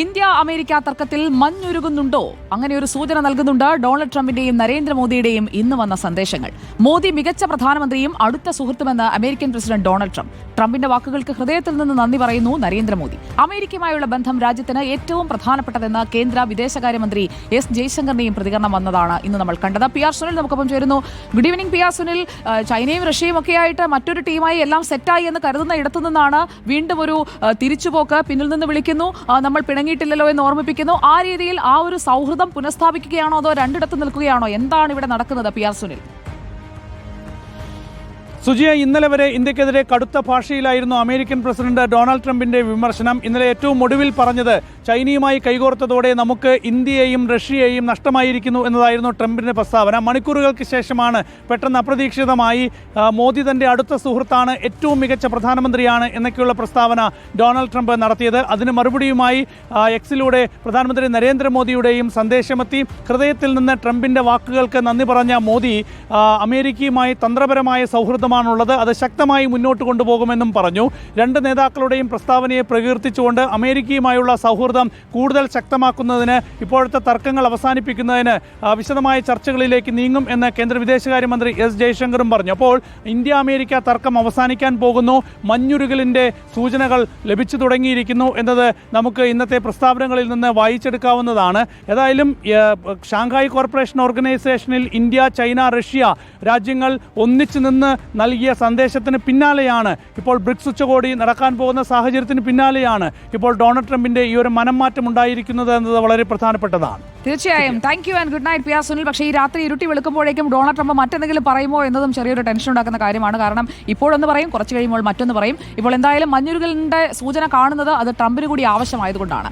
India America തർക്കത്തിൽ മഞ്ഞുരുകുന്നുണ്ടോ? അങ്ങനെ ഒരു സൂചന നൽകുന്നുണ്ട് ഡൊണാൾഡ് ട്രംപിന്റെയും നരേന്ദ്രമോദിയുടെയും ഇന്ന് വന്ന സന്ദേശങ്ങൾ. മോദി മികച്ച പ്രധാനമന്ത്രിയും അടുത്ത സുഹൃത്തുമെന്ന് അമേരിക്കൻ പ്രസിഡന്റ് ഡൊണാൾഡ് ട്രംപ്. ട്രംപിന്റെ വാക്കുകൾക്ക് ഹൃദയത്തിൽ നിന്ന് നന്ദി പറയുന്നു നരേന്ദ്രമോദി. അമേരിക്കയുമായുള്ള ബന്ധം രാജ്യത്തിന് ഏറ്റവും പ്രധാനപ്പെട്ടതെന്ന് കേന്ദ്ര വിദേശകാര്യമന്ത്രി എസ് ജയശങ്കറിന്റെയും പ്രതികരണം വന്നതാണ് ഇന്ന് നമ്മൾ കണ്ടത്. പി ആർ സുനിൽ നമുക്കൊപ്പം ചേരുന്നു. Good evening P R Sunil. ചൈനയും റഷ്യയും ഒക്കെ ആയിട്ട് മറ്റൊരു ടീമായി എല്ലാം സെറ്റായി എന്ന് കരുതുന്ന ഇടത്തു നിന്നാണ് വീണ്ടും ഒരു തിരിച്ചുപോക്ക് പിന്നിൽ നിന്ന് വിളിക്കുന്നു. നമ്മൾ നമ്മൾ പിണങ്ങിയിട്ടില്ലല്ലോ എന്ന് ഓർമ്മിപ്പിക്കുന്നു. ആ രീതിയിൽ ആ ഒരു സൗഹൃദം പുനഃസ്ഥാപിക്കുകയാണോ അതോ രണ്ടിടത്ത് നിൽക്കുകയാണോ? എന്താണ് ഇവിടെ നടക്കുന്നത് പി ആർ സുനിൽ? സുജിയ ഇന്നലെ വരെ ഇന്ത്യക്കെതിരെ കടുത്ത ഭാഷയിലായിരുന്നു അമേരിക്കൻ പ്രസിഡന്റ് ഡൊണാൾഡ് ട്രംപിന്റെ വിമർശനം. ഇന്നലെ ഏറ്റവും ഒടുവിൽ പറഞ്ഞത് ചൈനയുമായി കൈകോർത്തതോടെ നമുക്ക് ഇന്ത്യയെയും റഷ്യയെയും നഷ്ടമായിരിക്കുന്നു എന്നതായിരുന്നു ട്രംപിന്റെ പ്രസ്താവന. മണിക്കൂറുകൾക്ക് ശേഷമാണ് പെട്ടെന്ന് അപ്രതീക്ഷിതമായി മോദി തന്റെ അടുത്ത സുഹൃത്താണ് ഏറ്റവും മികച്ച പ്രധാനമന്ത്രിയാണ് എന്നൊക്കെയുള്ള പ്രസ്താവന ഡൊണാൾഡ് ട്രംപ് നടത്തിയത്. അതിന് മറുപടിയുമായി എക്സിലൂടെ പ്രധാനമന്ത്രി നരേന്ദ്രമോദിയുടെയും സന്ദേശമെത്തി. ഹൃദയത്തിൽ നിന്ന് ട്രംപിന്റെ വാക്കുകൾക്ക് നന്ദി പറഞ്ഞ മോദി അമേരിക്കയുമായി തന്ത്രപരമായ സൗഹൃദമാണുള്ളത് അത് ശക്തമായി മുന്നോട്ട് കൊണ്ടുപോകുമെന്നും പറഞ്ഞു. രണ്ട് നേതാക്കളുടെയും പ്രസ്താവനയെ പ്രകീർത്തിച്ചുകൊണ്ട് അമേരിക്കയുമായുള്ള സൗഹൃദം കൂടുതൽ ശക്തമാക്കുന്നതിന് ഇപ്പോഴത്തെ തർക്കങ്ങൾ അവസാനിപ്പിക്കുന്നതിന് വിശദമായ ചർച്ചകളിലേക്ക് നീങ്ങും എന്ന് കേന്ദ്ര വിദേശകാര്യമന്ത്രി എസ് ജയശങ്കറും പറഞ്ഞു. അപ്പോൾ ഇന്ത്യ അമേരിക്ക തർക്കം അവസാനിക്കാൻ പോകുന്നു. മഞ്ഞുരുകലിന്റെ സൂചനകൾ ലഭിച്ചു തുടങ്ങിയിരിക്കുന്നു എന്നത് നമുക്ക് ഇന്നത്തെ പ്രസ്താവനകളിൽ നിന്ന് വായിച്ചെടുക്കാവുന്നതാണ്. ഏതായാലും ഷാങ്ഹായ് കോർപ്പറേഷൻ ഓർഗനൈസേഷനിൽ ഇന്ത്യ ചൈന റഷ്യ രാജ്യങ്ങൾ ഒന്നിച്ചു നിന്ന് നൽകിയ സന്ദേശത്തിന് പിന്നാലെയാണ് ഇപ്പോൾ ബ്രിക്സ് ഉച്ചകോടി നടക്കാൻ പോകുന്ന സാഹചര്യത്തിന് പിന്നാലെയാണ് ഇപ്പോൾ ഡൊണാൾഡ് ട്രംപിന്റെ ഈ ഒരു മനംമാറ്റം ഉണ്ടായിരിക്കുന്നത് എന്നത് വളരെ പ്രധാനപ്പെട്ടതാണ്. തീർച്ചയായും. Thank you and good night P Sunil പക്ഷേ ഈ രാത്രി ഇരുട്ടി വെളുക്കുമ്പോഴേക്കും ഡൊണാൾഡ് ട്രംപ് മറ്റെന്തെങ്കിലും പറയുമോ എന്നതും ചെറിയൊരു ടെൻഷൻ ഉണ്ടാക്കുന്ന കാര്യമാണ്. കാരണം ഇപ്പോഴൊന്ന് പറയും കുറച്ച് കഴിയുമ്പോൾ മറ്റൊന്ന് പറയും. ഇപ്പോൾ എന്തായാലും മഞ്ഞുരുകലിന്റെ സൂചന കാണുന്നത് അത് ട്രംപിന് കൂടി ആവശ്യമായതുകൊണ്ടാണ്.